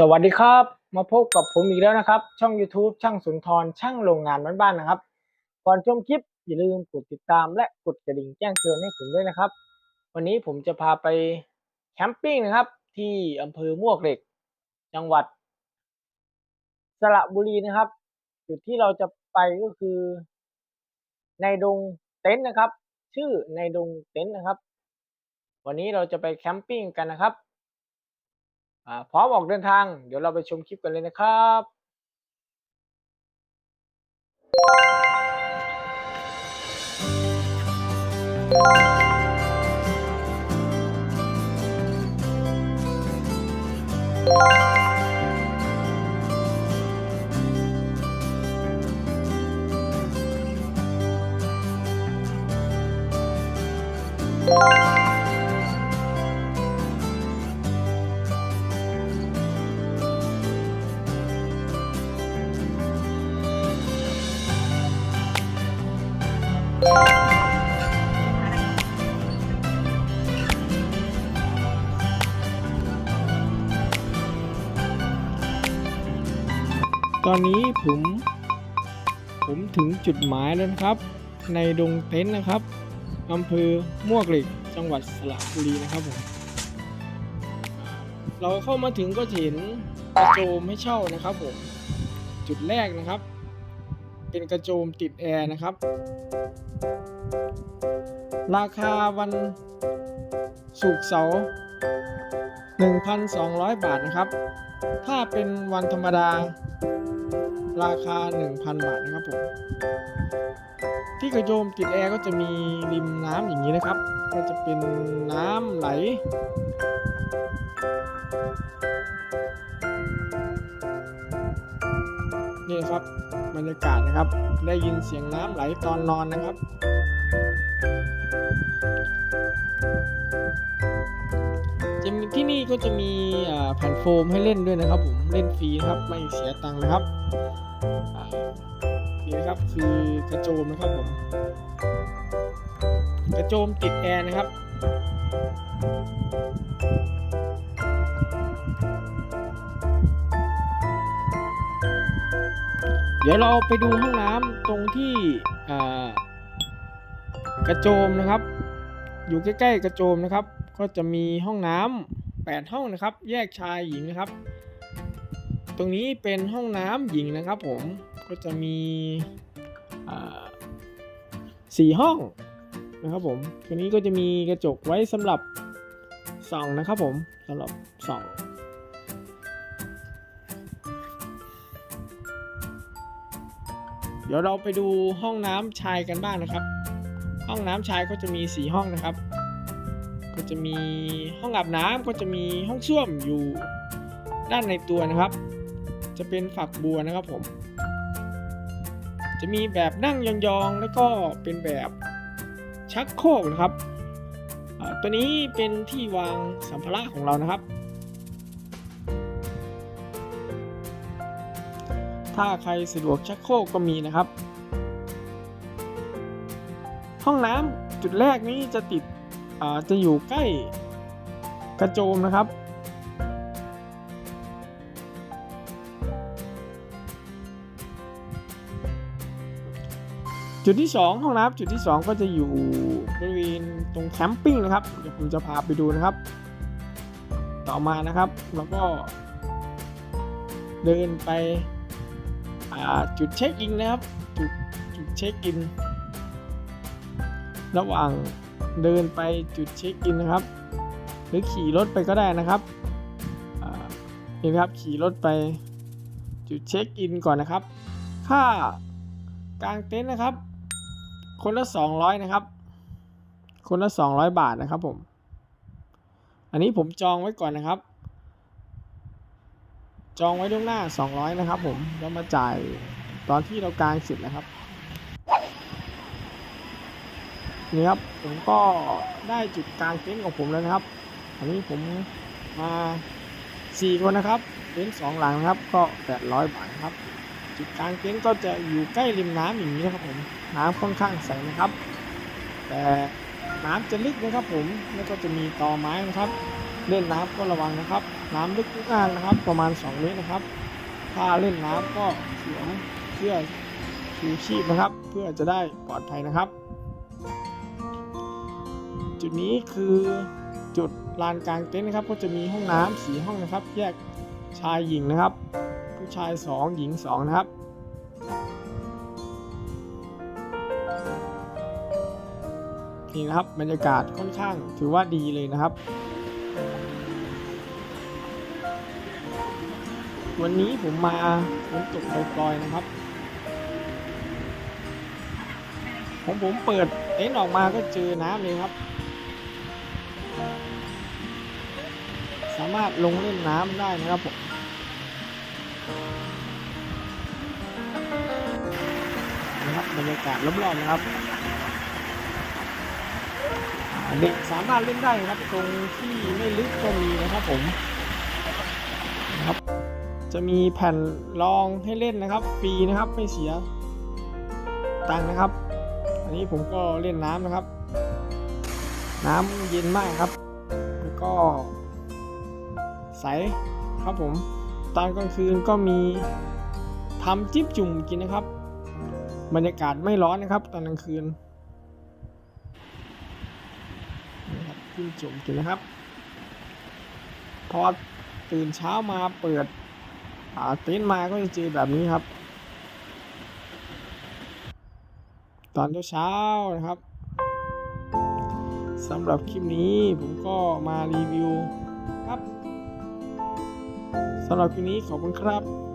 สวัสดีครับ มาพบกับผมอีกแล้วนะครับ ช่อง YouTube ช่างสุนทรช่างโรงงานบ้านๆนะครับ ก่อนชมคลิปอย่าลืมกดติดตามและกดกระดิ่งแจ้งเตือนให้ผมด้วยนะครับ วันนี้ผมจะพาไปแคมปิ้งนะครับ ที่อำเภอมวกเหล็ก จังหวัด สระบุรีนะครับ จุดที่เราจะไปก็คือ ในดงเต็นท์นะครับ ชื่อในดงเต็นท์นะครับ วันนี้เราจะไปแคมปิ้งกันนะครับ พร้อมออกเดินทาง เดี๋ยวเราไปชมคลิปกันเลยนะครับ ตอนนี้ผม ผมถึงจุดหมายแล้วนะครับ ในดงเต็นท์นะครับอำเภอมวกเหล็กจังหวัดสระบุรีนะครับผมเราเข้ามาถึงก็เห็นกระโจมให้เช่านะครับผม จุดแรกนะครับ เป็นกระโจมติดแอร์นะครับ ราคาวันศุกร์เสาร์1,200 บาทนะครับ ถ้าเป็นวันธรรมดา ราคา 1,000 บาทนะครับผม ที่กระโจมติดแอร์ก็จะมีริมน้ำอย่างนี้นะครับ ก็จะเป็นน้ำไหล นี่ครับบรรยากาศนะครับ ได้ยินเสียงน้ำไหลตอนนอนนะครับ จะมีที่นี่ก็จะมีแผ่นโฟมให้เล่นด้วยนะครับ ผมเล่นฟรีนะครับไม่เสียตังค์นะครับนี่นะครับคือกระโจมนะครับผมกระโจมติดแอร์นะครับ ดี๋ยวเราไปดูห้องน้ำตรงที่กระโจมนะครับ อยู่ใกล้ๆกระโจมนะครับ ก็จะมีห้องน้ำแปดห้องนะครับ แยกชายหญิงนะครับ ตรงนี้เป็นห้องน้ำหญิงนะครับ ผมก็จะมีสี่ห้องนะครับผมตรงนี้ก็จะมีกระจกไว้สำหรับส่องนะครับผมสำหรับส่อง เดี๋ยวเราไปดูห้องน้ำชายกันบ้างนะครับ ห้องน้ำชายก็จะมีสี่ห้องนะครับ ก็จะมีห้องอาบน้ำก็จะมีห้องส้วมอยู่ด้านในตัวนะครับ จะเป็นฝักบัวนะครับผม จะมีแบบนั่งยองๆ แล้วก็เป็นแบบชักโครกนะครับ ตัวนี้เป็นที่วางสัมภาระของเรานะครับ ถ้าใครสะดวกชักโครกก็มีนะครับ ห้องน้ำจุดแรกนี้จะติดจะอยู่ใกล้กระโจมนะครับ จุดที่ 2 ห้องน้ำจุดที่ 2 ก็จะอยู่บริเวณตรงแคมปิ้งนะครับ เดี๋ยวผมจะพาไปดูนะครับ ต่อมานะครับแล้วก็เดินไป จุดเช็คอินนะครับจุดจุดเช็คอิน ระหว่างเดินไปจุดเช็คอินนะครับ หรือขี่รถไปก็ได้นะครับเห็นครับขี่รถไปจุดเช็คอินก่อนนะครับ ค่ากลางเต็นท์นะครับ คนละ 200 นะครับ คนละ 200 บาทนะครับผม อันนี้ผมจองไว้ก่อนนะครับ จองไว้ล่วงหน้า 200 นะครับผมแล้วมาจ่ายตอนที่เรากางเสร็จนะครับนี่ครับผมก็ได้จุดกลางเต็นท์ของผมแล้วนะครับอันนี้ผมมา4คนนะครับเต็นท์สองหลังนะครับก็800บาทครับ จุดกลางเต็นท์ก็จะอยู่ใกล้ริมน้ำอย่างนี้นะครับผมน้ำค่อนข้างใสนะครับ แต่น้ำจะลึกนะครับผมแล้วก็จะมีตอไม้นะครับ เล่นน้ำก็ระวังนะครับ น้ำลึกมากนะครับ ประมาณ 2 เมตรนะครับ ถ้าเล่นน้ำก็สวมเสื้อชูชีพนะครับ เพื่อจะได้ปลอดภัยนะครับ จุดนี้คือจุดลานกลางเต็นท์นะครับ ก็จะมีห้องน้ำสีห้องนะครับ แยกชายหญิงนะครับ ผู้ชาย 2 หญิง 2 นะครับนี่นะครับบรรยากาศค่อนข้างถือว่าดีเลยนะครับ วันนี้ผมมาฝนตกปล่อยๆนะครับ ผมผมเปิดเต็นออกมาก็เจอน้ำเลยครับ สามารถลงเล่นน้ำได้นะครับผมนะครับบรรยากาศรอบนะครับ เด็กสามารถเล่นได้นะครับ ตรงที่ไม่ลึกก็มีนะครับผมครับ จะมีแผ่นรองให้เล่นนะครับฟรีนะครับไม่เสียตังค์นะครับ อันนี้ผมก็เล่นน้ำนะครับ น้ำเย็นมากครับ แล้วก็ใสครับผม ตอนกลางคืนก็มีทำจิ้มจุ่มกินนะครับ บรรยากาศไม่ร้อนนะครับ ตอนกลางคืน จิ้มจุ่มกินนะครับ พอตื่นเช้ามาเปิดอาเต็นท์มาก็จะเจอแบบนี้ครับ ตอนเช้านะครับสำหรับคลิปนี้ผมก็มารีวิวครับสำหรับคลิปนี้ขอบคุณครับ